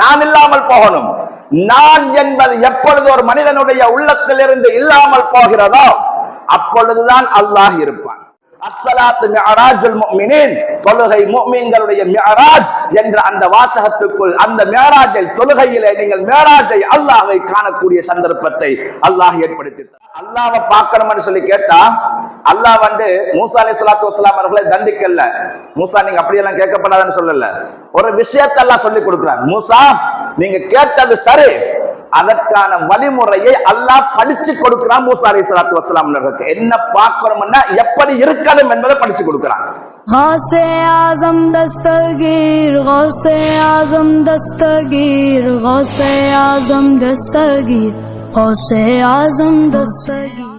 நான் இல்லாமல் போகணும். நான் என்பது எப்பொழுது ஒரு மனிதனுடைய உள்ளத்திலிருந்து இல்லாமல் போகிறதோ அப்பொழுதுதான் அல்லாஹ் இருப்பான். அஸ்ஸலாத்து மிஅராஜுல் முஃமினீன் தொழுகை முஃமின்களுடைய மிஅராஜ் என்ற அந்த வாசகத்துக்குள் அந்த மிஅராஜை தொழுகையிலே நீங்கள் மிஅராஜை அல்லாஹ்வை காணக்கூடிய சந்தர்ப்பத்தை அல்லாஹ் ஏற்படுத்தி அல்லாஹ்வை பார்க்கணும்னு சொல்லி கேட்டா அல்லாஹ் வந்து மூசா அலி சலாத்து வஸ்லாம் அவர்களை தண்டிக்கல. மூசா நீங்க அப்படியெல்லாம் கேட்கப்படாதுன்னு சொல்லல. ஒரு விஷயத்தை எல்லாம் சொல்லி கொடுக்கிறார். மூசா நீங்க கேட்டது சரி அதற்கான வழிமுறையை அல்லாஹ் படிச்சு கொடுக்கிறான் மூசா அலி சலாத்து வசலாம் என்ன பார்க்கணும்னா எப்படி இருக்கணும் என்பதை படிச்சு கொடுக்கிறான் غوث اعظم دستگیر غوث اعظم دستگیر غوث اعظم دستگیر غوث اعظم دستگیر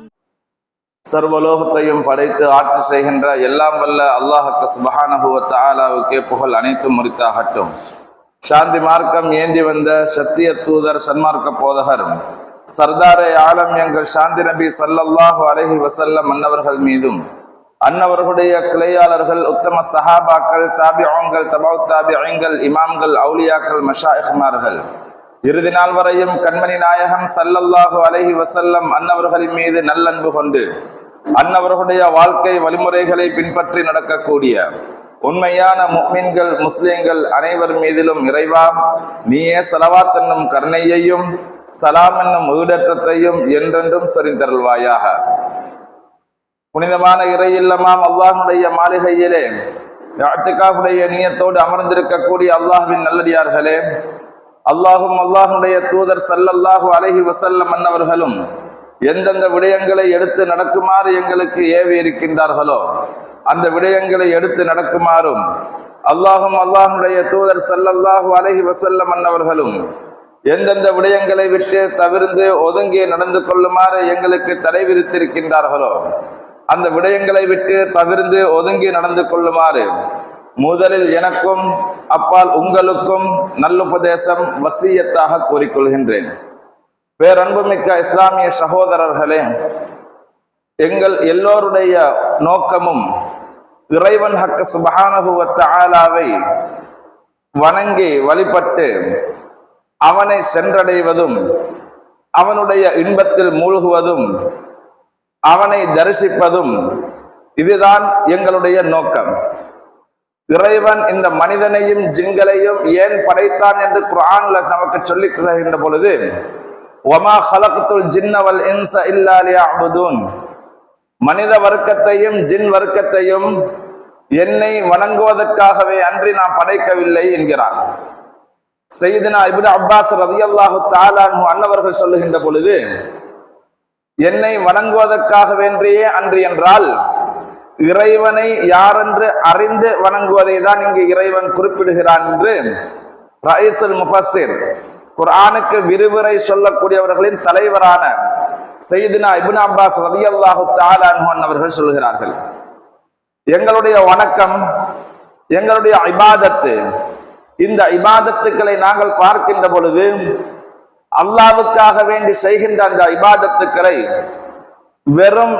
சர்வலோகத்தையும் படைத்து ஆட்சி செய்கின்ற எல்லாம் வல்ல அல்லாஹுக்கு சுபஹானஹுவ தாலாவுக்கே புகழ் அனைத்தும் முறித்தாகட்டும் சாந்தி மார்க்கம் ஏந்தி வந்த சத்திய தூதர் சன்மார்க்க போதகர். சர்தாரே ஆலம் எங்கள் சாந்தி நபி சல்லல்லாஹு அலஹி வசல்லம் அன்னவர்கள் மீதும் அன்னவர்களுடைய கிளையாளர்கள் உத்தம சஹாபாக்கள் தாபிஆங்கள் தபவு தாபியங்கள் இமாம்கள் அவுலியாக்கள் மஷாஹ்மார்கள் இறுதி நாள் வரையும் கண்மணி நாயகம் சல்லல்லாஹு அலஹி வசல்லம் அன்னவர்களின் மீது நல்லன்பு கொண்டு அன்னவர்களுடைய வாழ்க்கை வழிமுறைகளை பின்பற்றி நடக்கக்கூடிய உண்மையான முஃமின்கள் முஸ்லிம்கள் அனைவர் மீதிலும் இறைவா நீயே சலவாத் என்னும் கருணையையும் சலாம் என்னும் ஈடற்றத்தையும் என்றென்றும் சொரிந்தருள்வாயாக. புனிதமான இறை இல்லமாம் அல்லாஹுடைய மாளிகையிலே இஅ்திகாஃபுடைய நீயத்தோடு அமர்ந்திருக்கக்கூடிய அல்லாஹ்வின் நல்லடியார்களே அல்லாஹும் அல்லாஹுடைய தூதர் சல்லல்லாஹு அலைஹி வசல்லம் அன்னவர்களும் எந்தெந்த விடயங்களை எடுத்து நடக்குமாறு எங்களுக்கு ஏவி இருக்கின்றார்களோ அந்த விடயங்களை எடுத்து நடக்குமாறும். அல்லாஹும் அல்லாஹுடைய தூதர் சல்லல்லாஹு அலஹி வஸல்லம் அன்னவர்களும் எந்தெந்த விடயங்களை விட்டு தவிர்ந்து ஒதுங்கி நடந்து கொள்ளுமாறு எங்களுக்கு தடை விதித்திருக்கின்றார்களோ அந்த விடயங்களை விட்டு தவிர்ந்து ஒதுங்கி நடந்து கொள்ளுமாறு முதலில் எனக்கும் அப்பால் உங்களுக்கும் நல்லுபதேசம் வசியத்தாக கூறிக்கொள்கின்றேன். பேரன்புமிக்க இஸ்லாமிய சகோதரர்களே எங்கள் எல்லோருடைய நோக்கமும் இறைவன் ஹக்க சுபஹானஹுவத்த ஆலாவை வணங்கி வழிபட்டு அவனை சென்றடைவதும் அவனுடைய இன்பத்தில் மூழ்குவதும் அவனை தரிசிப்பதும் இதுதான் எங்களுடைய நோக்கம். இறைவன் இந்த மனிதனையும் ஜிங்களையும் ஏன் படைத்தான் என்று குரான்ல நமக்கு சொல்லி தருகின்ற பொழுது ஒமா ஹலகத்துல் ஜின்னவல் இன்ச இல்லாலியா அபுதூன் மனித வர்க்கத்தையும் ஜின் வர்க்கத்தையும் என்னை வணங்குவதற்காகவே அன்றி நான் படைக்கவில்லை என்கிறான். செய்தினா இப்னு அப்பாஸ் ரதியல்லாஹு தாலானு அன்னவர்கள் சொல்லுகின்ற பொழுது என்னை வணங்குவதற்காக வேண்டியே அன்று என்றால் இறைவனை யாரென்று அறிந்து வணங்குவதை தான் இங்கு இறைவன் குறிப்பிடுகிறான் என்று ரயீசுல் முஃபசிர் குரானுக்கு விரிவுரை சொல்லக்கூடியவர்களின் தலைவரான செய்தினா இபின் அப்பாஸ் ரதியல்லாஹு தாலானு அவர்கள் சொல்கிறார்கள். எங்களுடைய வணக்கம் எங்களுடைய இபாதத்து இந்த இபாதத்துக்களை நாங்கள் பார்க்கின்ற பொழுது அல்லாவுக்காக வேண்டி செய்கின்ற அந்த இபாதத்துக்களை வெறும்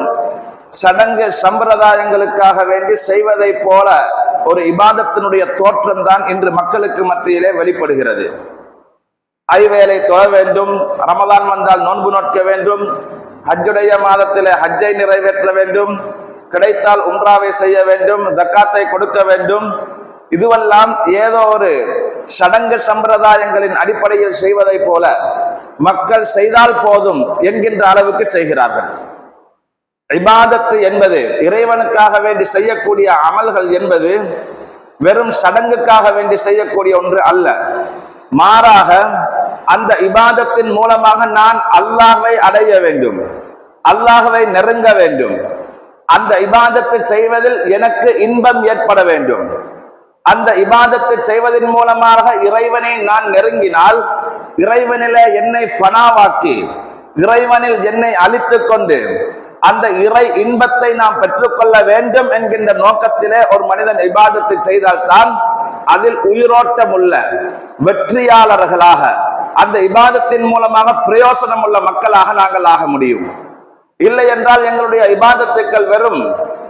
சடங்கு சம்பிரதாயங்களுக்காக வேண்டி செய்வதை போல ஒரு இபாதத்தினுடைய தோற்றம் தான் இன்று மக்களுக்கு மத்தியிலே வெளிப்படுகிறது. ஐவேளை தொழ வேண்டும். ரமதான் வந்தால் நோன்பு நோட்க வேண்டும். ஹஜ்ஜுடைய மாதத்திலே ஹஜ்ஜை நிறைவேற்ற வேண்டும். கிடைத்தால் உம்ராவை செய்ய வேண்டும். ஜக்காத்தை கொடுக்க வேண்டும். இதுவெல்லாம் ஏதோ ஒரு சடங்கு சம்பிரதாயங்களின் அடிப்படையில் செய்வதை போல மக்கள் செய்தால் போதும் என்கின்ற அளவுக்கு செய்கிறார்கள். இபாதத்து என்பது இறைவனுக்காக வேண்டி செய்யக்கூடிய அமல்கள் என்பது வெறும் சடங்குக்காக வேண்டி செய்யக்கூடிய ஒன்று அல்ல. மாறாக அந்த இபாதத்தின் மூலமாக நான் அல்லாஹ்வை அடைய வேண்டும் அல்லாஹ்வை நெருங்க வேண்டும். அந்த இபாதத்தை செய்வதில் எனக்கு இன்பம் ஏற்பட வேண்டும். அந்த இபாதத்தை செய்வதன் மூலமாக இறைவனை நான் நெருங்கினால் இறைவனில என்னை ஃபனாவாக்கி இறைவனில் என்னை அழித்துக் கொண்டு அந்த இறை இன்பத்தை நாம் பெற்றுக்கொள்ள வேண்டும் என்கின்ற நோக்கத்திலே ஒரு மனிதன் இபாதத்தை செய்தால்தான் அதில் உயிரோட்டம் உள்ள வெற்றியாளர்களாக அந்த இபாதத்தின் மூலமாக பிரயோசனம் உள்ள மக்களாக நாங்கள் ஆக முடியும். இல்லை என்றால் எங்களுடைய இபாதத்துக்கள் வெறும்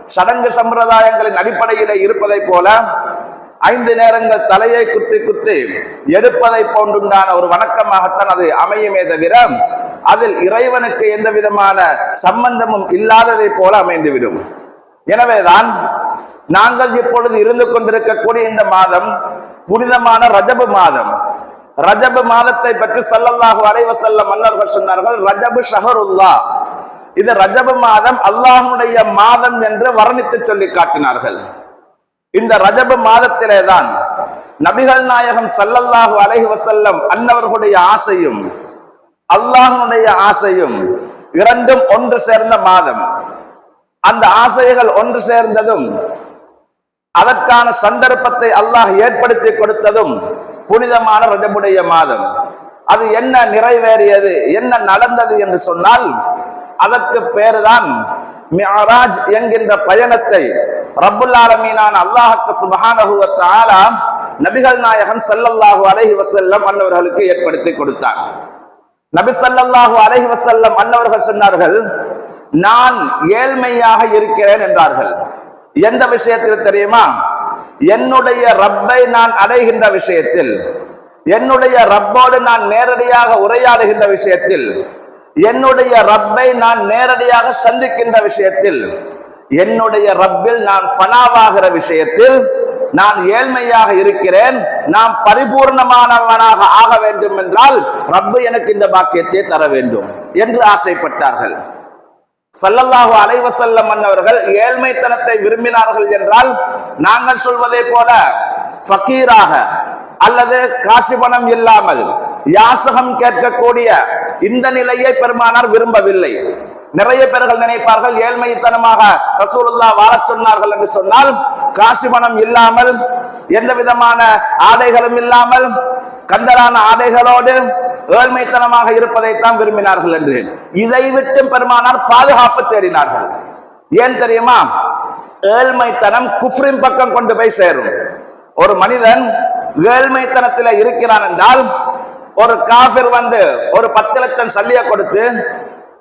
சடங்கு சம்பிரதாயங்களின் அடிப்படையிலே இருப்பதை போல ஐந்து நேரங்கள் தலையை குத்தி குத்தி எடுப்பதை போன்றுண்டான ஒரு வணக்கமாகத்தான் அது அமையுமே தவிர அதில் இறைவனுக்கு எந்த விதமான சம்பந்தமும் இல்லாததை போல அமைந்துவிடும். எனவேதான் நாங்கள் இப்பொழுது இருந்து கொண்டிருக்கக்கூடிய இந்த மாதம் புனிதமான ரஜபு மாதம். ரஜபு மாதத்தை பற்றி சல்லல்லாஹு அலைவ செல்ல மன்னர்கள் சொன்னார்கள் ரஜபு ஷஹருல்லா. இது ரஜபு மாதம் அல்லாஹனுடைய மாதம் என்று வர்ணித்து சொல்லி காட்டினார்கள். இந்த ரஜபு மாதத்திலே தான் நபிகள் நாயகம் சல்லல்லாஹு அலைஹி வசல்லம் அன்னவர்களுடைய ஆசையும் அல்லாஹனுடைய ஆசையும் இரண்டும் ஒன்று சேர்ந்த மாதம். அந்த ஆசைகள் ஒன்று சேர்ந்ததும் அதற்கான சந்தர்ப்பத்தை அல்லாஹ் ஏற்படுத்தி கொடுத்ததும் புனிதமான ரஜபுடைய மாதம். அது என்ன நிறைவேறியது என்ன நடந்தது என்று சொன்னால் அதற்கு பேருதான் மியாராஜ் என்கின்ற பயணத்தை ரப்புல் ஆலமீனான அல்லாஹ்க்கு சுப்ஹானஹு நபிகள் நாயகன் ஸல்லல்லாஹு அலஹி வசல்லம் அன்னவர்களுக்கு ஏற்படுத்தி கொடுத்தார் நபிசல்லாஹு அலஹி வசல்லம் அன்னவர்கள் சொன்னார்கள் நான் ஏழ்மையாக இருக்கிறேன் என்றார்கள். எந்த விஷயத்தில் தெரியுமா? என்னுடைய ரப்பை நான் அடைகின்ற விஷயத்தில் என்னுடைய ரப்போடு நான் நேரடியாக உரையாடுகின்ற விஷயத்தில் என்னுடைய ரப்பை நான் நேரடியாக சந்திக்கின்ற விஷயத்தில் என்னுடைய ரப்பில் நான் ஃபனாவாகிற விஷயத்தில் நான் ஏழ்மையாக இருக்கிறேன் நான் பரிபூர்ணமானவனாக ஆக வேண்டும் என்றால் ரப்பு எனக்கு இந்த பாக்கியத்தை தர வேண்டும் என்று ஆசைப்பட்டார்கள். சல்லல்லாஹு அலைவசல்லம் அவர்கள் ஏழ்மைத்தனத்தை விரும்பினார்கள் என்றால் நாங்கள் சொல்வதை போல ஃபக்கீராக அல்லது காசு பணம் இல்லாமல் யாசகம் கேட்கக்கூடிய இந்த நிலையை பெருமானார் விரும்பவில்லை. நிறைய பேர்கள் நினைப்பார்கள் ஏழ்மைத்தனமாக ரசூலுல்லா வாழச் சொன்னார்கள் என்று சொன்னால் காசு பணம் இல்லாமல் எந்த விதமான ஆடைகளும் இல்லாமல் கந்தரான ஆடைகளோடு ஏழ்மைத்தனமாக இருப்பதைத்தான் விரும்பினார்கள் என்று. இதை விட்டு பெருமானார் பாதுகாப்பு தேடினார்கள். ஏன் தெரியுமா? ஏழ்மைத்தனம் குஃப்ரின் பக்கம் கொண்டு போய் சேரும். ஒரு மனிதன் ஏழ்மைத்தனத்தில் இருக்கிறான் என்றால் ஒரு காபிர் வந்து ஒரு பத்து லட்சம் சல்லிய கொடுத்து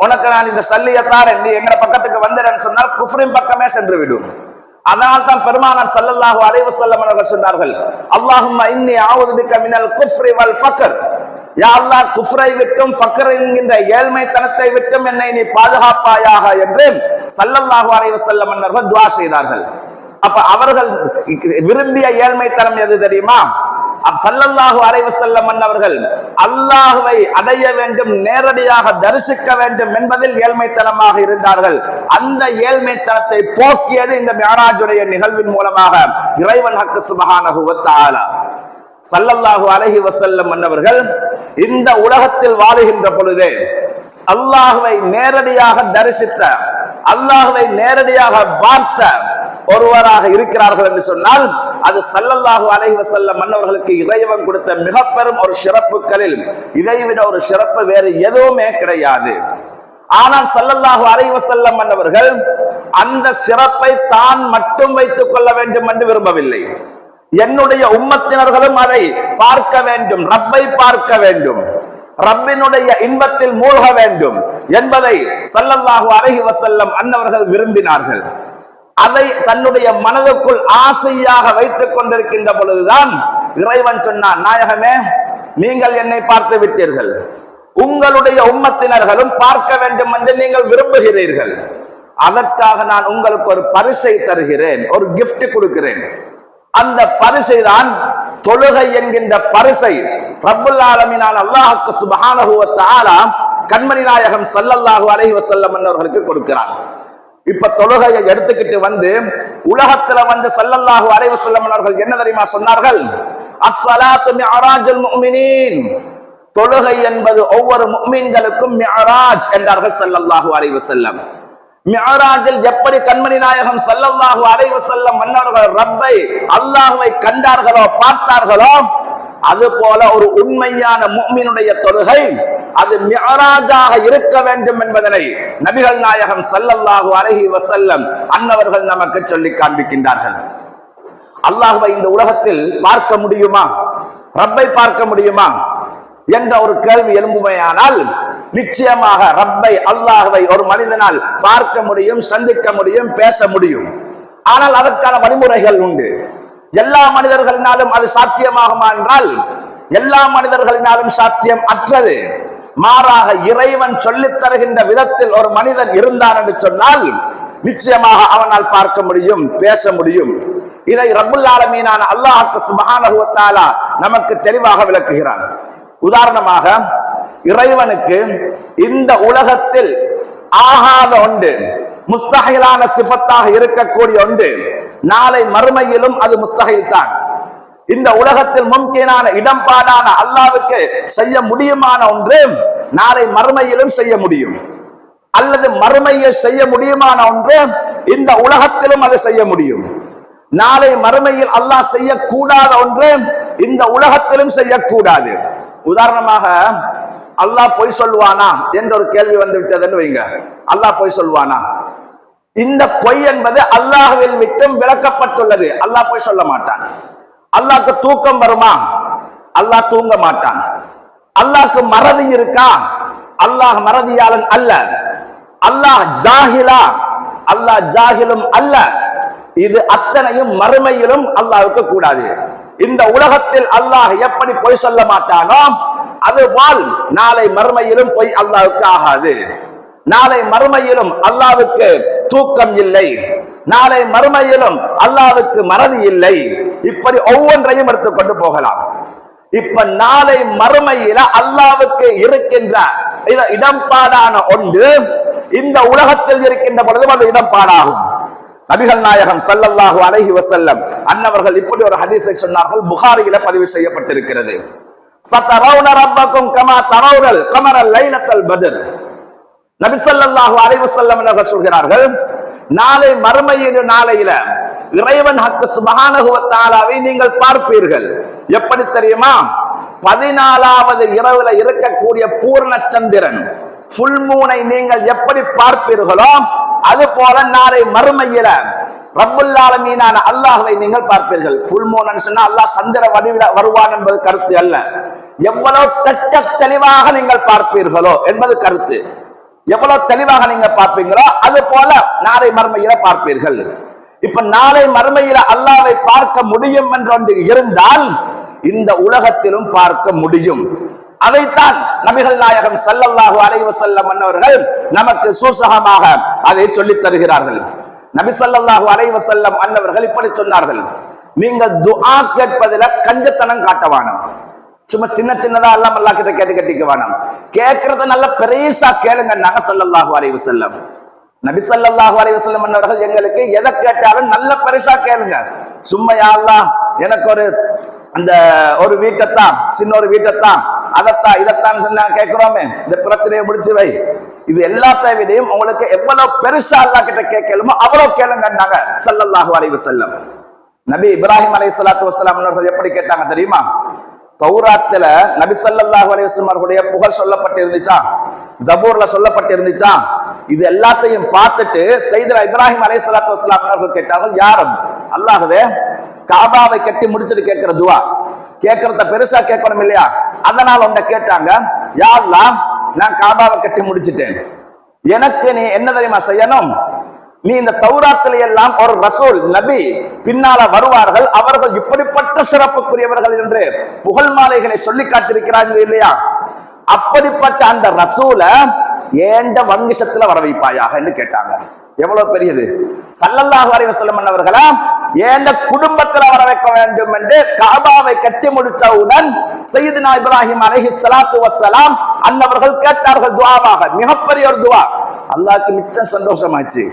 உனக்கு நான் இந்த சல்லியை தாரேன் நீ எங்க பக்கத்துக்கு வந்துடுன்னு சொன்னால் குஃப்ரின் பக்கமே சென்று விடும். அதனால் தான் பெருமானார் சல்லல்லாஹு அலைவு செல்லம் அவர்கள் சொன்னார்கள் அல்லாஹும் இன்னி ஆவது மிக்க மினல் குஃப்ரி வல் ஃபக்கர். யா அல்லாஹ் குஃப்ரை விட்டும் ஃபக்கர் என்கின்ற ஏழ்மைத்தனத்தை விட்டும் என்னை நீ பாதுகாப்பாயாக என்று சல்லல்லாஹு அலைவு செல்லம் அவர்கள் துவா செய்தார்கள். அப்ப அவர்கள் விரும்பிய ஏழ்மைத்தனம் எது தெரியுமா? சல்லல்லாஹு அலைவு வஸல்லம் அவர்கள் அல்லாஹுவை அடைய வேண்டும் நேரடியாக தரிசிக்க வேண்டும் என்பதில் ஏழ்மைத்தனமாக இருந்தார்கள். அந்த ஏழ்மைத்தனத்தை போக்கியது இந்த மியராஜுடைய நிகழ்வின் மூலமாக இறைவன் ஹக்கு சுபஹானஹு சல்லல்லாஹு அலஹி வசல்லம் மன்னவர்கள் இந்த உலகத்தில் வாழுகின்ற பொழுதே அல்லாஹுவை நேரடியாக தரிசித்த அல்லாஹுவை நேரடியாக பார்த்த ஒருவராக இருக்கிறார்கள் என்று சொன்னால் அது சல்லல்லாஹு அலைஹி வஸல்லம் மன்னவர்களுக்கு இறைவன் கொடுத்த மிக பெரும் ஒரு சிறப்புகளில் இதைவிட ஒரு சிறப்பு வேறு எதுவுமே கிடையாது. ஆனால் சல்லல்லாஹு அலைஹி வஸல்லம் மன்னவர்கள் அந்த சிறப்பை தான் மட்டும் வைத்துக் கொள்ள வேண்டும் என்று விரும்பவில்லை. என்னுடைய உம்மத்தினர்களும் அதை பார்க்க வேண்டும் ரப்பை பார்க்க வேண்டும் ரப்பினுடைய இன்பத்தில் மூழ்க வேண்டும் என்பதை சல்லல்லாஹு அலைஹி வசல்லம் அன்னவர்கள் விரும்பினார்கள். அதை தன்னுடைய மனதுக்குள் ஆசையாக வைத்துக் கொண்டிருக்கின்ற பொழுதுதான் இறைவன் சொன்னான் நாயகமே நீங்கள் என்னை பார்த்து விட்டீர்கள். உங்களுடைய உம்மத்தினர்களும் பார்க்க வேண்டும் என்று நீங்கள் விரும்புகிறீர்கள். அதற்காக நான் உங்களுக்கு ஒரு பரிசை தருகிறேன் ஒரு கிஃப்ட் கொடுக்கிறேன். அந்த பரிசை தான் தொழுகை என்கின்ற பரிசை ரப்புல் ஆலமீனான அல்லாஹுக்கு சுப்ஹானஹு கண்மணி நாயகம் சல்லல்லாஹு அலைஹி வசல்லம் அவர்களுக்கு கொடுக்கிறான். இப்ப தொழுகையை எடுத்துக்கிட்டு வந்து உலகத்துல வந்து சல்லல்லாஹு அலைவு வஸல்லம் அவர்கள் என்ன தெரியுமா சொன்னார்கள்? தொழுகை என்பது ஒவ்வொரு முக்மீன்களுக்கும் மியராஜ் என்றார்கள் சல்லல்லாஹு அலைவு செல்லம் மியராஜில் எப்படி கண்மணி நாயகம் சல்லல்லாஹு அலைவு செல்லம் மன்னர்கள் ரப்பை அல்லாஹுவை கண்டார்களோ பார்த்தார்களோ அது போல ஒரு உண்மையான முஃமினுடைய தொழுகை அது மியராஜாக இருக்க வேண்டும் என்பதனை நபிகள் நாயகம் சல்லல்லாஹு அலைஹி வசல்லம் அன்னவர்கள் நமக்கு சொல்லி காண்பிக்கின்றார்கள். அல்லாஹுவை இந்த உலகத்தில் பார்க்க முடியுமா? ரப்பை பார்க்க முடியுமா? என்ற ஒரு கேள்வி எழும்புமையானால் நிச்சயமாக ரப்பை அல்லாஹுவை ஒரு மனிதனால் பார்க்க முடியும் சந்திக்க முடியும் பேச முடியும். ஆனால் அதற்கான வழிமுறைகள் உண்டு. எல்லா மனிதர்களினாலும் அது சாத்தியமாகுமா என்றால் எல்லா மனிதர்களினாலும் சாத்தியம் அற்றது. மாறாக இறைவன் சொல்லித் தருகின்ற விதத்தில் ஒரு மனிதன் இருந்தான் என்று சொன்னால் நிச்சயமாக அவனால் பார்க்க முடியும் பேச முடியும். இதை ரப்புல் ஆலமீனான அல்லாஹ்க்கு சுப்ஹானஹு நமக்கு தெளிவாக விளக்குகிறான். உதாரணமாக இறைவனுக்கு இந்த உலகத்தில் ஆகாத ஒன்று முஸ்தகிலான சிபத்தாக இருக்கக்கூடிய ஒன்று நாளை மறுமையிலும் அது முஸ்தகில் தான். இந்த உலகத்தில் மும்கீனான இடம்பாடான அல்லாவுக்கு செய்ய முடியுமான ஒன்று நாளை மறுமையிலும் செய்ய முடியும். அல்லது மறுமையில் செய்ய முடியுமான ஒன்று இந்த உலகத்திலும் அதை செய்ய முடியும். நாளை மறுமையில் அல்லாஹ் செய்யக்கூடாத ஒன்று இந்த உலகத்திலும் செய்யக்கூடாது. உதாரணமாக அல்லாஹ் பொய் சொல்வானா? என்ற ஒரு கேள்வி வந்து விட்டதுன்னு வைங்க. அல்லாஹ் பொய் சொல்வானா? இந்த பொய் என்பது அல்லாஹுவில் விட்டும் விளக்கப்பட்டுள்ளது. அல்லாஹ் பொய் சொல்ல மாட்டான். அல்லாக்கு தூக்கம் வருமா? அல்லாஹ் தூங்க மாட்டான். அல்லாக்கு மறதி இருக்கா? அல்லாஹ் மறதியாளன் அல்ல. அல்லாஹ் ஜாஹிலா அல்லாஹ் ஜாஹிலும் அல்ல. இது அத்தனையும் மறுமையிலும் அல்லாஹுக்கு கூடாது. இந்த உலகத்தில் அல்லாஹ் எப்படி பொய் சொல்ல மாட்டானோ அதுபோல் நாளை மறுமையிலும் பொய் அல்லாவுக்கு ஆகாது. நாளை மறுமையிலும் அல்லாவுக்கு தூக்கம் இல்லை. நாளை மறுமையிலும் அல்லாவுக்கு மறதி இல்லை. இப்படி ஒவ்வொன்றையும் எடுத்துக்கொண்டு போகலாம். இப்ப நாளை மறுமையில அல்லாவுக்கு இருக்கின்ற இடம் இடம்பாடான ஒன்று இந்த உலகத்தில் இருக்கின்ற பொழுதும் அது இடம்பாடாகும். நபிகள் நாயகம் சல்லல்லாஹு அலஹி வசல்லம் அன்னவர்கள் இப்படி ஒரு ஹதீஸை சொன்னார்கள். புகாரியில பதிவு செய்யப்பட்டிருக்கிறது. சத்தரவுன ரப்பக்கும் கமா தரவுனல் கமர லைலத்தல் பதில் நபிசல்லாஹு ஸல்லல்லாஹு செல்லம் அவர்கள் சொல்கிறார்கள் நாளை மறுமையின் நாளையில இறைவன் ஹக்கு சுபஹானஹு நீங்கள் பார்ப்பீர்கள். எப்படி தெரியுமா? பதினாலாவது இரவுல இருக்கக்கூடிய பூர்ண சந்திரன் புல் மூனை நீங்கள் எப்படி பார்ப்பீர்களோ அது போல நாளை மறுமையில ரப்புல் ஆலமீனான அல்லாஹ்வை நீங்கள் பார்ப்பீர்கள். புல் மூனன் சொன்னா அல்லாஹ் சந்திர வடிவில வருவான் என்பது கருத்து அல்ல. எவ்வளவு தட்ட தெளிவாக நீங்கள் பார்ப்பீர்களோ என்பது கருத்து. எவ்வளவு தெளிவாக நீங்க பார்ப்பீங்களோ அது போல நாளை மறுமையில பார்ப்பீர்கள். இப்ப நாளை மறுமையில அல்லாவை பார்க்க முடியும் என்று ஒன்று இருந்தால் இந்த உலகத்திலும் பார்க்க முடியும். அதைத்தான் நபிகள் நாயகம் சல்லல்லாஹு அலைஹி செல்லம் அன்னவர்கள் நமக்கு சூசகமாக அதை சொல்லித் தருகிறார்கள். நபி சல்லல்லாஹு அலைஹி செல்லம் அன்னவர்கள் இப்படி சொன்னார்கள். நீங்கள் துஆ கேட்பதில கஞ்சத்தனம் காட்ட சும்மா சின்ன சின்னதா எல்லாம் அல்லா கிட்ட கேட்டு கட்டிக்க வேணாம். கேட்கறத நல்ல பெருசா கேளுங்க நக சொல்லல்லாஹு அலைவு செல்லம் நபி ஸல்லல்லாஹு அலைவு செல்லம் அன்னவர்கள் எங்களுக்கு எதை கேட்டாலும் நல்ல பெருசா கேளுங்க. சும்மா அல்லாஹ் எனக்கு ஒரு அந்த ஒரு வீட்டைத்தான் சின்ன ஒரு வீட்டைத்தான் அதைத்தான் இதைத்தான் சொன்னா கேட்கிறோமே இந்த பிரச்சனையை முடிச்சு வை. இது எல்லாத்தை விடையும் உங்களுக்கு எவ்வளவு பெருசா அல்லா கிட்ட கேட்கலுமோ அவ்வளவு கேளுங்கன்னாங்க சல்லல்லாஹு அலைவு செல்லம் நபி இப்ராஹிம் அலை சலாத்து வசலாம் எப்படி கேட்டாங்க தெரியுமா? தௌராத்துல நபி ஸல்லல்லாஹு அவர்களுடைய புகழ் சொல்லப்பட்டு இருந்துச்சா ஜபூர்ல சொல்லப்பட்டு இருந்துச்சா இது எல்லாத்தையும் பார்த்துட்டு செய்தா இப்ராஹிம் அலை சலாத்து வஸ்லாம் அவர்கள் கேட்டார்கள் யார் அல்லாகவே காபாவை கட்டி முடிச்சிட்டு கேட்கிற துவா. கேட்கறத பெருசா கேட்கணும் இல்லையா? அதனால உன்னை கேட்டாங்க யா நான் காபாவை கட்டி முடிச்சிட்டேன். எனக்கு நீ என்ன தெரியுமா செய்யணும்? நீ இந்த தௌராத்தில எல்லாம் ஒரு ரசூல் நபி பின்னால வருவார்கள் அவர்கள் இப்படிப்பட்ட சிறப்புக்குரியவர்கள் என்று புகழ் மாலைகளை சொல்லி காட்டிருக்கிறாங்க இல்லையா? அப்படிப்பட்ட அந்த ரசூல ஏண்ட வங்கிசத்துல வர வைப்பாயாக என்று கேட்டாங்க. எவ்வளவு பெரியது? சல்லல்லாஹு அலைஹி வஸல்லம் அவர்களா ஏண்ட குடும்பத்துல வர வைக்க வேண்டும் என்று காபாவை கட்டி முடித்தவுடன் சையதுனா இப்ராஹிம் அலைஹி ஸலாத்து வஸ்ஸலாம் அன்னவர்கள் கேட்டார்கள் துஆவாக மிகப்பெரிய ஒரு துஆ அல்லாஹ்க்கு மிச்சம் சந்தோஷமாச்சு.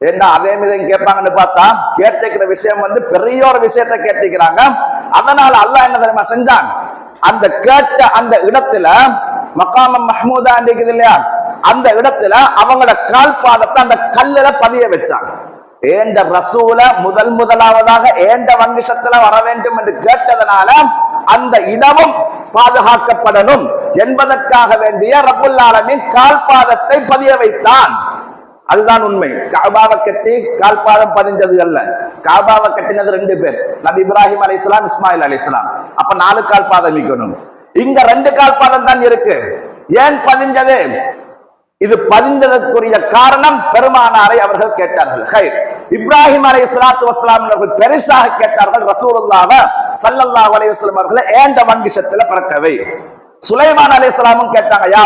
ஏன்னா அதே மீதும் கேட்பாங்கன்னு பார்த்தா கேட்டுக்கிற விஷயம் வந்து பெரிய ஒரு விஷயத்தை கேட்டுக்கிறாங்க அதனால அல்லாஹ் என்ன தெரியுமா செஞ்சான்? அந்த கேட்ட அந்த இடத்துல மக்காமம் மஹமூதா இருக்குது இல்லையா? அந்த இடத்துல அவங்களோட கால் பாதத்தை அந்த கல்லுல பதிய வச்சாங்க. ஏண்ட ரசூல முதல் முதலாவதாக ஏண்ட வங்கிஷத்துல வர வேண்டும் என்று கேட்டதனால அந்த இடமும் பாதுகாக்கப்படணும் என்பதற்காக வேண்டிய ரப்புல் ஆலமீன் கால் பாதத்தை பதிய வைத்தான். அதுதான் உண்மை. காபாவை கட்டி கால்பாதம் பதிஞ்சது அல்ல. காபாவை கட்டினது ரெண்டு பேர். நபி இப்ராஹிம் அலைஹிஸ்ஸலாம் இஸ்மாயில் அலைஹிஸ்ஸலாம். அப்ப நாலு கால் பாதம் வைக்கணும் இங்க ரெண்டு கால் பாதம் தான் இருக்கு. ஏன் பதிஞ்சது? இது பதிந்ததற்குரிய காரணம் பெருமானாரை அவர்கள் கேட்டார்கள். ஹைர். இப்ராஹிம் அலை இஸ்லாத்து வஸ்லாம் அவர்கள் பெருசாக கேட்டார்கள் ரசூலுல்லாவ சல்லல்லாஹ் அலைஹி வஸல்லம் அவர்களை ஏந்த வங்கிஷத்துல பிறக்கவை? சுலைமான் அலைஹிஸ்ஸலாமும் கேட்டாங்க யா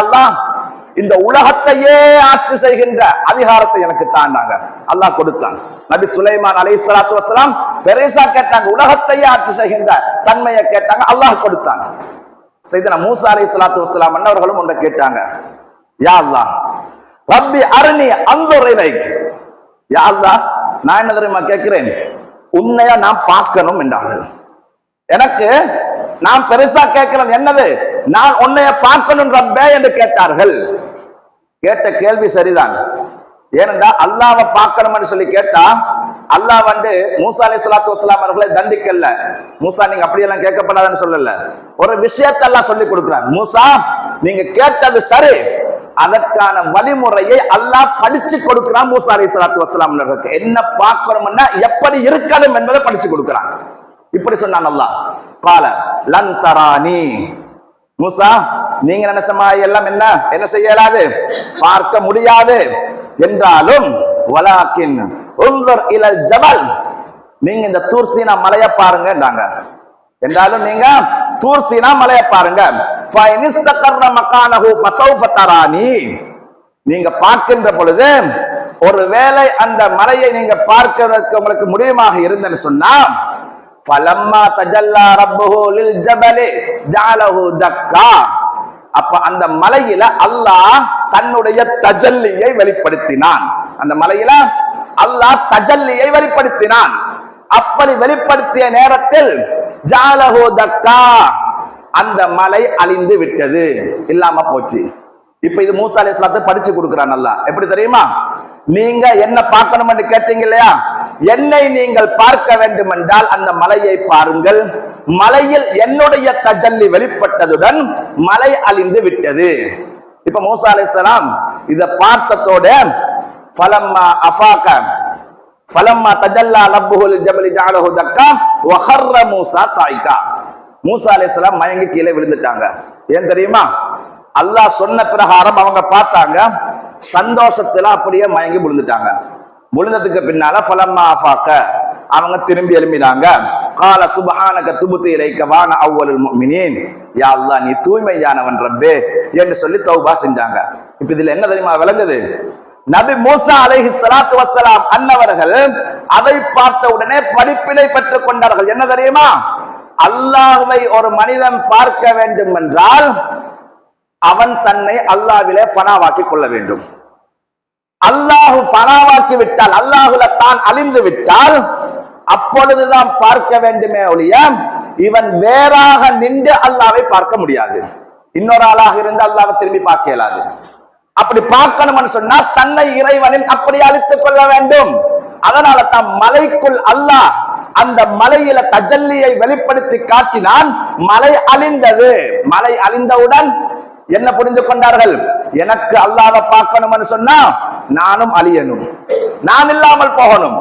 இந்த உலகத்தையே ஆட்சி செய்கின்ற அதிகாரத்தை எனக்கு தாண்டாங்க. அல்லாஹ் கொடுத்தான். நபி சுலைமான் அலை சலாத்து வசலாம் பெருசா கேட்டாங்க உலகத்தையே ஆட்சி செய்கின்ற தன்மையை கேட்டாங்க அல்லாஹ் கொடுத்தாங்க செய்தன மூசா அலை சலாத்து வசலாம் அன்னவர்களும் ஒன்றை கேட்டாங்க யா அல்லாஹ் ரப்பி அருணி அந்துரைலைக் யா அல்லா நான் என்ன தெரியுமா கேட்கிறேன்? உன்னையா நான் பார்க்கணும் என்றார்கள். எனக்கு நான் பெருசா கேட்கிறேன் என்னது? நான் உன்னைய பார்க்கணும் ரப்பே என்று கேட்டார்கள். கேட்ட கேள்வி சரிதான். ஏனென்றா அல்லாவை பார்க்கணும்னு சொல்லி கேட்டா அல்லாஹ் வந்து மூசா அலி சலாத்து வஸ்லாம் அவர்களை தண்டிக்கல. மூசா நீங்க அப்படியெல்லாம் கேட்கப்படாதுன்னு சொல்லல. ஒரு விஷயத்தை எல்லாம் சொல்லி கொடுக்குறான் மூசா நீங்க கேட்டது சரி. அதற்கான வழிமுறையை அல்லாஹ் படிச்சு கொடுக்கிறான் மூசா அலி சலாத்து வஸ்லாம் அவர்களுக்கு. என்ன பார்க்கணும்னா எப்படி இருக்கணும் என்பதை படிச்சு கொடுக்கிறான். இப்படி சொன்னான் அல்லாஹ். கால லன் தரானி. மூசா நீங்க நினைச்ச மாதிரி எல்லாம் என்ன? என்ன செய்யலாது? பார்க்க முடியாது. என்றாலும் வலாக்கின் உன்வர் இலல் ஜபல். நீங்க இந்த தூர்சீனா மலைய பாருங்கன்றாங்க. என்றாலும் நீங்க தூர்சீனா மலைய பாருங்க. நீங்க பார்க்கின்ற பொழுது ஒருவேளை அந்த மலையை நீங்க பார்க்கிறதுக்கு உங்களுக்கு முடியுமாக இருந்தேன்னு சொன்னா ஃபலம்மா தஜல்லா ரப்புஹு லில் ஜபலி ஜஅலஹு தக்கா. அப்ப அந்த மலையில அல்லாஹ் தன்னுடைய தஜல்லியை வெளிப்படுத்தினான். அந்த மலையில அல்லாஹ் தஜல்லியை வெளிப்படுத்தினான். அப்படி வெளிப்படுத்திய நேரத்தில் ஜாலஹோ தக்கா அந்த மலை அழிந்து விட்டது. இல்லாம போச்சு. இப்ப இது மூசா அலைஹிஸ்ஸலாத்தை படிச்சு கொடுக்குறான் நல்லா எப்படி தெரியுமா? நீங்க என்ன பார்க்கணும்னு கேட்டீங்க இல்லையா? என்னை நீங்கள் பார்க்க வேண்டும் என்றால் அந்த மலையை பாருங்கள். மலையில் என்னுடைய தஜல்லி வெளிப்பட்டதுடன் மலை அழிந்து விட்டது. இப்ப மூசா அலிஸ்லாம் இத பார்த்ததோட ஃபலம்மா அஃபாக்க ஃபலம்மா தஜல்லா லப்புஹுல் ஜபலி ஜாலஹு தக்கா வ மூசா சாய்கா. மூசா அலிஸ்லாம் மயங்கி கீழே விழுந்துட்டாங்க. ஏன் தெரியுமா? அல்லாஹ் சொன்ன பிரகாரம் அவங்க பார்த்தாங்க. சந்தோஷத்துல அப்படியே மயங்கி விழுந்துட்டாங்க. விழுந்ததுக்கு பின்னால ஃபலம்மா அஃபாக்க அவங்க திரும்பி எழும்பினாங்க. கால சுபஹானக துபுத்து இலைக்க வான அவ்வலுல் முஃமினீன் யா அல்லா நீ தூய்மையானவன் ரப்பே என்று சொல்லி தௌபா செஞ்சாங்க. இப்ப இதுல என்ன தெரியுமா விளங்குது? நபி மூசா அலைஹி சலாத்து வசலாம் அன்னவர்கள் அதை பார்த்த உடனே படிப்பினை பெற்றுக் கொண்டார்கள். என்ன தெரியுமா? அல்லாஹ்வை ஒரு மனிதன் பார்க்க வேண்டும் என்றால் அவன் தன்னை அல்லாவிலே ஃபனாவாக்கி கொள்ள வேண்டும். அல்லாஹு ஃபனாவாக்கி விட்டால் அல்லாஹுல தான் அழிந்து விட்டால் அப்பொழுதுதான் பார்க்க வேண்டுமே ஒழிய இவன் வேறாக நின்று அல்லாவை பார்க்க முடியாது. இன்னொரு ஆளாக இருந்து அல்லாவை திரும்பி பார்க்க இயலாது. அப்படி பார்க்கணும்னு சொன்னா தன்னை இறைவனின் அப்படி அழித்துக் கொள்ள வேண்டும். அதனால தான் மலைக்குள் அல்லாஹ் அந்த மலையில தஜல்லியை வெளிப்படுத்தி காட்டினான் மலை அழிந்தது. மலை அழிந்தவுடன் என்ன புரிந்து கொண்டார்கள்? எனக்கு அல்லாவை பார்க்கணும்னு சொன்னா நானும் அழியணும். நான் இல்லாமல் போகணும்.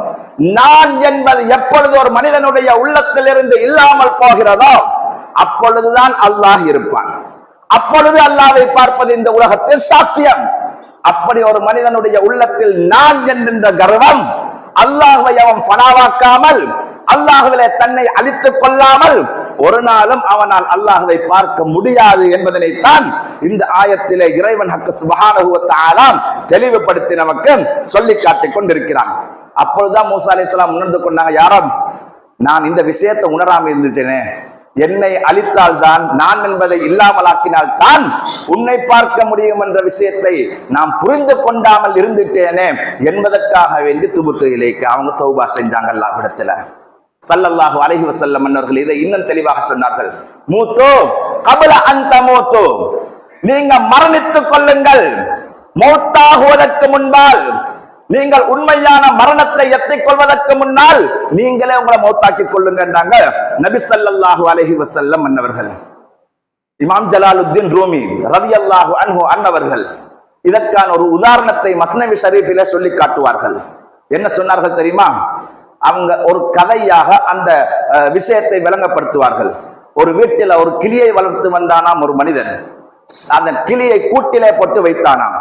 நான் என்பது எப்பொழுது ஒரு மனிதனுடைய உள்ளத்திலிருந்து இல்லாமல் போகிறதோ அப்பொழுதுதான் அல்லாஹ் இருப்பான். அப்பொழுது அல்லாவை பார்ப்பது இந்த உலகத்தில் சாத்தியம். அப்படி ஒரு மனிதனுடைய உள்ளத்தில் நான் என்கின்ற கர்வம் அல்லாஹுவை அவன் ஃபனாவாக்காமல் அல்லாஹுவிலே தன்னை அழித்துக் கொள்ளாமல் ஒரு நாளும் அவனால் அல்லாஹுவை பார்க்க முடியாது என்பதனைத்தான் இந்த ஆயத்திலே இறைவன் ஹக்கு சுபஹானஹு தெளிவுபடுத்தி நமக்கு சொல்லி காட்டிக் கொண்டிருக்கிறான். அப்பொழுதுதான் மூசா அலைஹிஸ்ஸலாம் உணர்ந்து கொண்டாங்க யாரும் நான் இந்த விஷயத்தை உணராம இருந்துச்சேனே. என்னை அழித்தால் தான் நான் என்பதை இல்லாமலாக்கினால் தான் உன்னை பார்க்க முடியும் என்ற விஷயத்தை நாம் புரிந்து கொண்டாமல் இருந்துட்டேனே என்பதற்காக வேண்டி துபுத்து இலைக்கு அவங்க தௌபா செஞ்சாங்க அல்லாஹிடத்துல சல்லல்லாஹு அலஹி வஸல்லம் மன்னர்கள் இதை இன்னும் தெளிவாக சொன்னார்கள். மூத்தோ கபல அந்த மூத்தோ நீங்க மரணித்துக் கொள்ளுங்கள். மௌத்தாகுவதற்கு முன்பால் நீங்கள் உண்மையான மரணத்தை எத்திக் கொள்வதற்கு முன்னால் நீங்களே உங்களை மௌத்தாக்கிக் கொள்ளுங்கன்றாங்க நபி ஸல்லல்லாஹு அலஹி வசல்லம் அன்னவர்கள். இமாம் ஜலாலுத்தீன் ரூமி ரலியல்லாஹு அன்ஹு அன்னவர்கள் இதற்கான ஒரு உதாரணத்தை மஸ்னவி ஷரீஃபில சொல்லி காட்டுவார்கள். என்ன சொன்னார்கள் தெரியுமா? அவங்க ஒரு கதையாக அந்த விஷயத்தை விளங்கப்படுத்துவார்கள். ஒரு வீட்டில் ஒரு கிளியை வளர்த்து வந்தானாம் ஒரு மனிதன். அந்த கிளியை கூட்டிலே போட்டு வைத்தானாம்.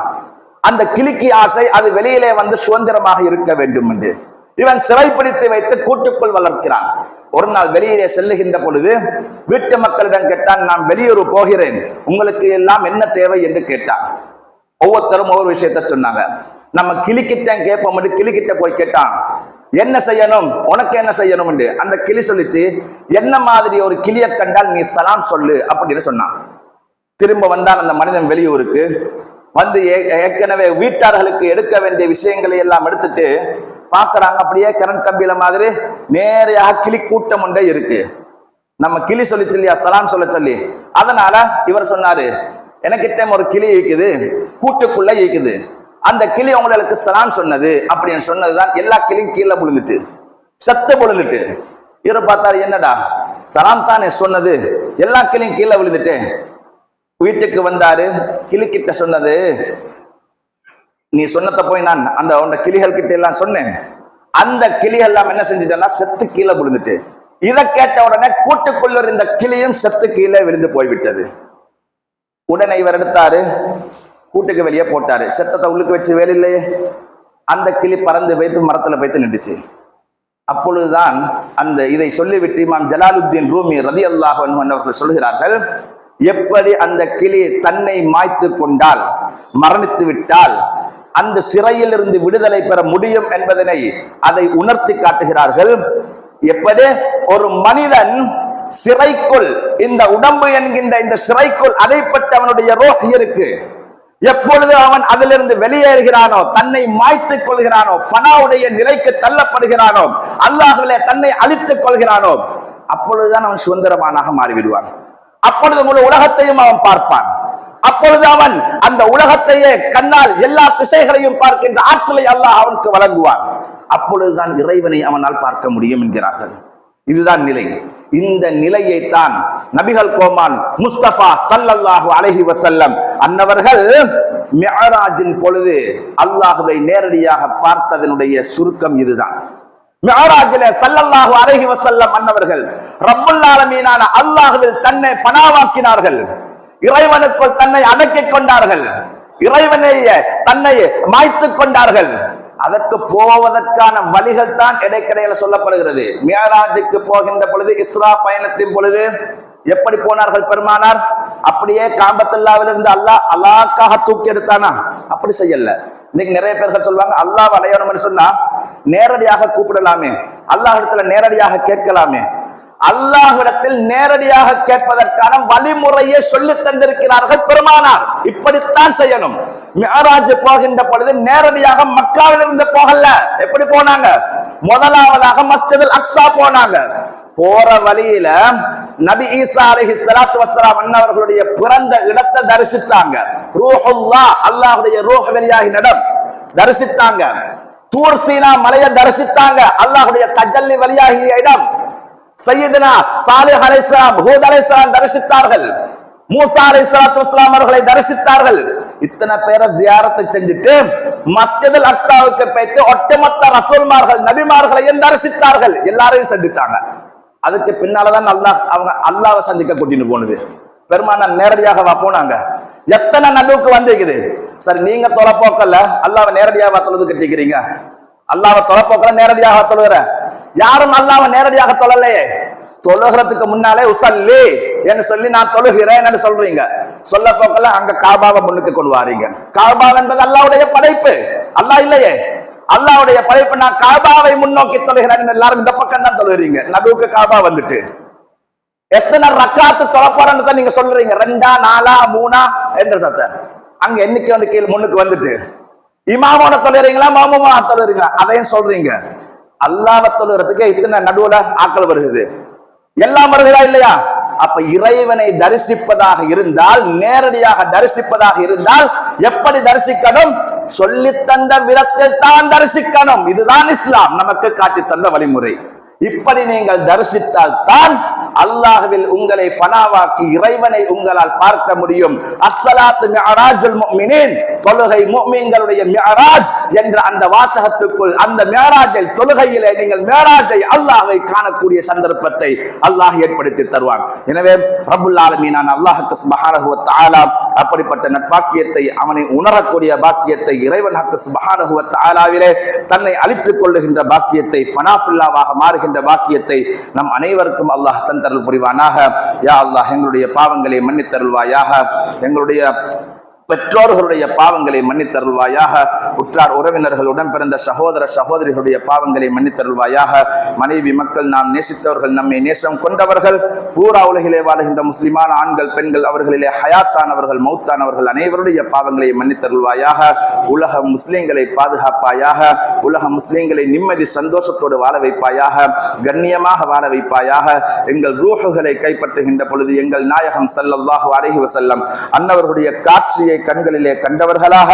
அந்த கிளிக்கு ஆசை அது வெளியிலே வந்து சுதந்திரமாக இருக்க வேண்டும் என்று. இவன் சிறைப்பிடித்து வைத்து கூட்டுக்குள் வளர்க்கிறான். ஒரு நாள் வெளியிலே செல்லுகின்ற பொழுது வீட்டு மக்களிடம் கேட்டான் நான் வெளியூர் போகிறேன். உங்களுக்கு எல்லாம் என்ன தேவை? என்று கேட்டான். ஒவ்வொருத்தரும் ஒவ்வொரு விஷயத்த சொன்னாங்க. நம்ம கிளிக்கிட்ட கேட்போம் கிளிக்கிட்ட போய் கேட்டான். என்ன செய்யணும்? உனக்கு என்ன செய்யணும்? அந்த கிளி சொல்லிச்சு என்ன மாதிரி ஒரு கிளியை கண்டால் நீ சலாம் சொல்லு அப்படின்னு சொன்னான். திரும்ப வந்தான் அந்த மனிதன் வெளியூருக்கு. வந்து ஏ- ஏற்கனவே வீட்டார்களுக்கு எடுக்க வேண்டிய விஷயங்களை எல்லாம் எடுத்துட்டு பார்க்குறாங்க. அப்படியே கரண்ட் கம்பியில மாதிரி நேரையாக கிளி கூட்டம் ஒன்றே இருக்கு. நம்ம கிளி சொல்லிச்சு இல்லையா? சலாம் சொல்ல சொல்லி. அதனால இவர் சொன்னாரு எனக்கிட்ட ஒரு கிளி இருக்குது கூட்டுக்குள்ள இருக்குது. அந்த கிளி உங்களுக்கு சலான் சொன்னது அப்படின்னு சொன்னதுதான் எல்லா கிளியும் கீழே விழுந்துட்டு செத்து விழுந்துட்டு. இவர் பார்த்தாரு என்னடா சலாம் தானே சொன்னது? எல்லா கிளியும் கீழே விழுந்துட்டு வீட்டுக்கு வந்தாரு கிளிக்கிட்ட சொன்னது நீ சொன்னத போய் நான் அந்த உன்ன கிளிகள் கிட்ட எல்லாம் சொன்னேன். அந்த கிளிகள் எல்லாம் என்ன செஞ்சுட்டேன்னா செத்து கீழே விழுந்துட்டு. இதை கேட்ட உடனே கூட்டுக்குள்ள இருந்த கிளியும் செத்து கீழே விழுந்து போய்விட்டது. உடனே இவர் எடுத்தாரு கூட்டுக்கு வெளியே போட்டாரு. செத்தத்தை உள்ளுக்கு வச்சு வேலை அந்த கிளி பறந்து வைத்து மரத்துல வைத்து நின்றுச்சு. அப்பொழுதுதான் அந்த இதை சொல்லிவிட்டு இமாம் ஜலாலுத்தீன் ரூமி ரதி அல்லாஹ் அவர்கள் சொல்கிறார்கள் எப்படி அந்த கிளி தன்னை மாய்த்து கொண்டால் மரணித்து விட்டால் அந்த சிறையில் இருந்து விடுதலை பெற முடியும் என்பதனை அதை உணர்த்தி காட்டுகிறார்கள். எப்படி? ஒரு மனிதன் சிறைக்குள் இந்த உடம்பு என்கின்ற இந்த சிறைக்குள் அடைப்பட்ட அவனுடைய ரோஹ் இருக்கு. எப்பொழுது அவன் அதிலிருந்து வெளியேறுகிறானோ தன்னை மாய்த்துக் கொள்கிறானோ ஃபனாவுடைய நிலைக்கு தள்ளப்படுகிறானோ அல்லாஹ்விலே தன்னை அழித்துக் கொள்கிறானோ அப்பொழுதுதான் அவன் சுதந்திரமானாக மாறிவிடுவான். அப்பொழுது முழு உலகத்தையும் அவன் பார்ப்பான். அப்பொழுது அவன் அந்த உலகத்தையே கண்ணால் எல்லா திசைகளையும் பார்க்கின்ற ஆற்றலை அல்லாஹ் அவனுக்கு வழங்குவான். அப்பொழுதுதான் இறைவனை அவனால் பார்க்க முடியும் என்கிறார்கள். இதுதான் நிலை. இந்த நிலையை தான் நபிகள் கோமான் முஸ்தபா சல்லல்லாஹு அலைஹி வசல்லம் அன்னவர்கள் மியராஜின் பொழுது அல்லாஹுவை நேரடியாக பார்த்ததனுடைய சுருக்கம் இதுதான். மிஹராஜில சல்லல்லாஹு அலஹி வஸல்லம் அன்னவர்கள் ரப்புல்லாலமீனான அல்லாஹுவில் தன்னை பனாவாக்கினார்கள் இறைவனுக்குள் தன்னை அடக்கிக் கொண்டார்கள். இறைவனை தன்னை மாய்த்துக் கொண்டார்கள். அதற்கு போவதற்கான வழிகள் தான் இடைக்கிடையில சொல்லப்படுகிறது. மியராஜுக்கு போகின்ற பொழுது இஸ்ரா பயணத்தின் பொழுது எப்படி போனார்கள் பெருமானார்? அப்படியே காம்பத்துல்லாவிலிருந்து அல்லாஹ் அல்லாக்காக தூக்கி எடுத்தானா? அப்படி செய்யல. இன்னைக்கு நிறைய பேர்கள் சொல்லுவாங்க அல்லாஹ் அடையணும்னு சொன்னா நேரடியாக கூப்பிடலாமே. அல்லாஹ் இடத்துல நேரடியாக கேட்கலாமே. அல்லாஹ்விடத்தில் நேரடியாக கேட்பதற்கான வழிமுறையை சொல்லி தந்திருக்கிறார்கள் பெருமானார். இப்படித்தான் செய்யணும். மியராஜ் போகின்ற பொழுது நேரடியாக மக்காவிலிருந்து போகல. எப்படி போனாங்க? முதலாவதாக மஸ்ஜிதுல் அக்ஸா போனாங்க. போற வழியில நபி ஈசா அலஹி சலாத்து வசலாம் அண்ணவர்களுடைய பிறந்த இடத்தை தரிசித்தாங்க. ரூஹுல்லா அல்லாஹுடைய ரூஹ வெளியாகி நடம். தரிசித்தாங்க. தூர் சீனா மலையை தரிசித்தாங்க. அல்லாஹுடைய தஜல்லி வழியாகிய இடம். சையதுனா சாலிஹ் அலைஸ்லாம் ஹூத் அலைஸ்லாம் தரிசித்தார்கள். மூசா அலை சலாத்து வஸ்லாம் அவர்களை தரிசித்தார்கள். இத்தனை பேரை ஜியாரத்தை செஞ்சுட்டு மஸ்ஜிதுல் அக்சாவுக்கு போய்த்து ஒட்டுமொத்த ரசூல்மார்கள் நபிமார்களையும் தரிசித்தார்கள். எல்லாரையும் சந்தித்தாங்க. அதுக்கு பின்னாலதான் அல்லாஹ் அவங்க அல்லாவை சந்திக்க கூட்டின்னு போனது. பெருமானா நேரடியாக வா போனாங்க. எத்தனை நடுவுக்கு வந்துக்குது சரி நீங்க தொலைப்போக்கல்ல அல்லாவை நேரடியாக தொழுது கட்டிக்கிறீங்க. அல்லாவை தொலைப்போக்கல நேரடியாக தொழுகிற. யாரும் அல்லாவை நேரடியாக தொழலையே. தொழுகிறதுக்கு முன்னாலே உசல்லி என்று சொல்லி நான் தொழுகிறேன் சொல்றீங்க. சொல்ல போக்கல அங்க காபாவை முன்னுக்கு கொண்டு வாரீங்க. காபா என்பது அல்லாவுடைய படைப்பு. அல்லாஹ் இல்லையே. அல்லாவுடைய படைப்பு நான் காபாவை முன்னோக்கி தொழுகிறேன் எல்லாரும் இந்த பக்கம் தான் தொழுகிறீங்க. நடுவுக்கு காபா வந்துட்டு. எத்தனை ரக்காத்து தொலைப்போறன்னு தான் நீங்க சொல்றீங்க. ரெண்டா நாலா மூணா என்ற சத்த அங்க எண்ணிக்கை வந்து கீழே முன்னுக்கு வந்துட்டு? இமாமோட தொழுறீங்களா மாமமா தொழுறீங்களா அதையும் சொல்றீங்க. அல்லாஹ்வை தொழுகிறதுக்கு இத்தனை நடுவுல ஆக்கள் வருகிறது எல்லாம் வருகிறா இல்லையா? அப்ப இறைவனை தரிசிப்பதாக இருந்தால் நேரடியாக தரிசிப்பதாக இருந்தால் எப்படி தரிசிக்கணும்? சொல்லி தந்த விதத்தில் தான் தரிசிக்கணும். இதுதான் இஸ்லாம். நமக்கு காட்டி தந்த வழிமுறை. இப்படி நீங்கள் தரிசித்தால் தான் அல்லாஹுவில் உங்களை ஃபனாவாக்கி இறைவனை உங்களால் பார்க்க முடியும். அஸ்ஸலாத்து மிஅராஜுல் முஃமினீன் தொழுகை முஃமின்களுடைய மிஅராஜ் என்ற அந்த வாசகத்துக்குள் அந்த மிஅராஜில் தொழுகையிலே நீங்கள் மிஅராஜை அல்லாஹ்வை காணக்கூடிய சந்தர்ப்பத்தை அல்லாஹ் ஏற்படுத்தி தருவான். எனவே ரப்புல் ஆலமீனான அல்லாஹ்க்கு சுப்ஹானஹு வ தஆலா அப்படிப்பட்ட நட்பாக்கியத்தை அவனை உணரக்கூடிய பாக்கியத்தை இறைவன் ஹக்கு சுப்ஹானஹு வ தஆலாவிலே தன்னை அழித்துக் கொள்ளுகின்ற பாக்கியத்தை ஃபனாஃபில்லாவாக மாறுகின்ற பாக்கியத்தை நம் அனைவருக்கும் அல்லாஹ் தந்தருள் புரிவானாக. யா அல்லாஹ் எங்களுடைய பாவங்களை மன்னித்தருள்வாயாக. எங்களுடைய பெற்றோர்களுடைய பாவங்களை மன்னித்தருள்வாயாக. உற்றார் உறவினர்களுடன் பிறந்த சகோதர சகோதரிகளுடைய பாவங்களை மன்னித்தருள்வாயாக. மனைவி மக்கள் நாம் நேசித்தவர்கள் நம்மை நேசம் கொண்டவர்கள் பூரா உலகிலே வாழுகின்ற முஸ்லிமான ஆண்கள் பெண்கள் அவர்களிலே ஹயாத்தானவர்கள் மௌத்தானவர்கள் அனைவருடைய பாவங்களை மன்னித்தருள்வாயாக. உலக முஸ்லிம்களை பாதுகாப்பாயாக. உலக முஸ்லிம்களை நிம்மதி சந்தோஷத்தோடு வாழ வைப்பாயாக. கண்ணியமாக வாழ வைப்பாயாக. எங்கள் ரூஹுகளை கைப்பற்றுகின்ற பொழுது எங்கள் நாயகம் செல்லவாக அலைஹி வசல்லம் அன்னவர்களுடைய காட்சியை கண்களிலே கண்டவர்களாக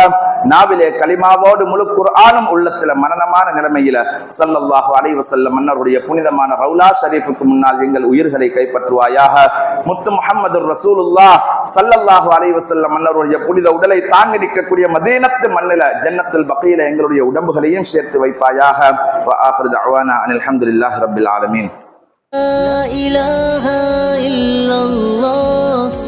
நாவிலே கலிமாவோடு முழு குர்ஆனும் உள்ளத்தில மனனமான நிலைமையில ஸல்லல்லாஹு அலைஹி வஸல்லம் அன்னவருடைய புனிதமான ரவுலா ஷரீஃபுக்கு முன்னால் எங்கள் உயிர்களை கைப்பற்றுவாயாக முத்து முஹம்மது ரசூலுல்லாஹ் ஸல்லல்லாஹு அலைஹி வஸல்லம் அன்னவருடைய புனித உடலை தாங்கி நிற்கக்கூடிய மதீனத்து மண்ணில ஜன்னத்துல் பகையில எங்களுடைய உடம்புகளையும் சேர்த்து வைப்பாயாக வ ஆஃபிரு தஅவானா அனில் ஹம்துலில்லாஹி ரப்பில் ஆலமீன் لا إله إلا الله